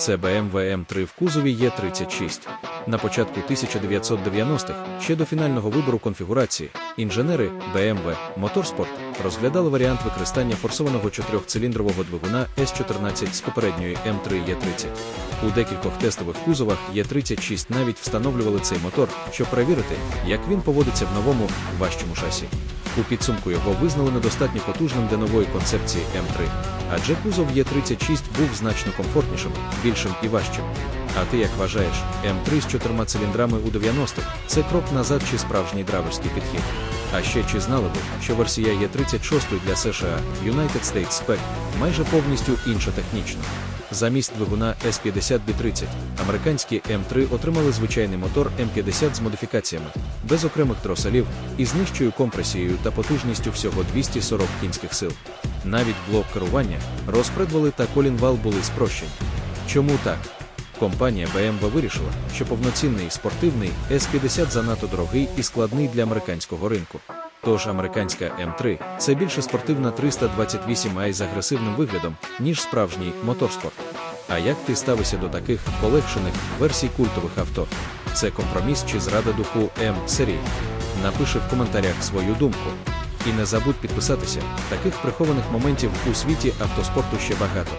Це BMW M3 в кузові Е36. На початку 1990-х, ще до фінального вибору конфігурації, інженери BMW Motorsport розглядали варіант використання форсованого чотирьохциліндрового двигуна S14 з попередньої M3 E30. У декількох тестових кузовах E36 навіть встановлювали цей мотор, щоб перевірити, як він поводиться в новому, важчому шасі. У підсумку його визнали недостатньо потужним для нової концепції М3, адже кузов Е36 був значно комфортнішим, більшим і важчим. А ти як вважаєш, М3 з чотирма циліндрами у 90-х – це крок назад чи справжній драйверський підхід? А ще чи знали ви, що версія Е36 для США United States Spec майже повністю інша технічно? Замість двигуна S50B30 американські М3 отримали звичайний мотор М50 з модифікаціями, без окремих троселів і з нижчою компресією та потужністю всього 240 кінських сил. Навіть блок керування, розпредвали та колінвал були спрощені. Чому так? Компанія BMW вирішила, що повноцінний спортивний S50 занадто дорогий і складний для американського ринку. Тож американська М3 це більше спортивна 328 i з агресивним виглядом, ніж справжній моторспорт. А як ти ставишся до таких полегшених версій культових авто? Це компроміс чи зрада духу М серії? Напиши в коментарях свою думку. І не забудь підписатися, таких прихованих моментів у світі автоспорту ще багато.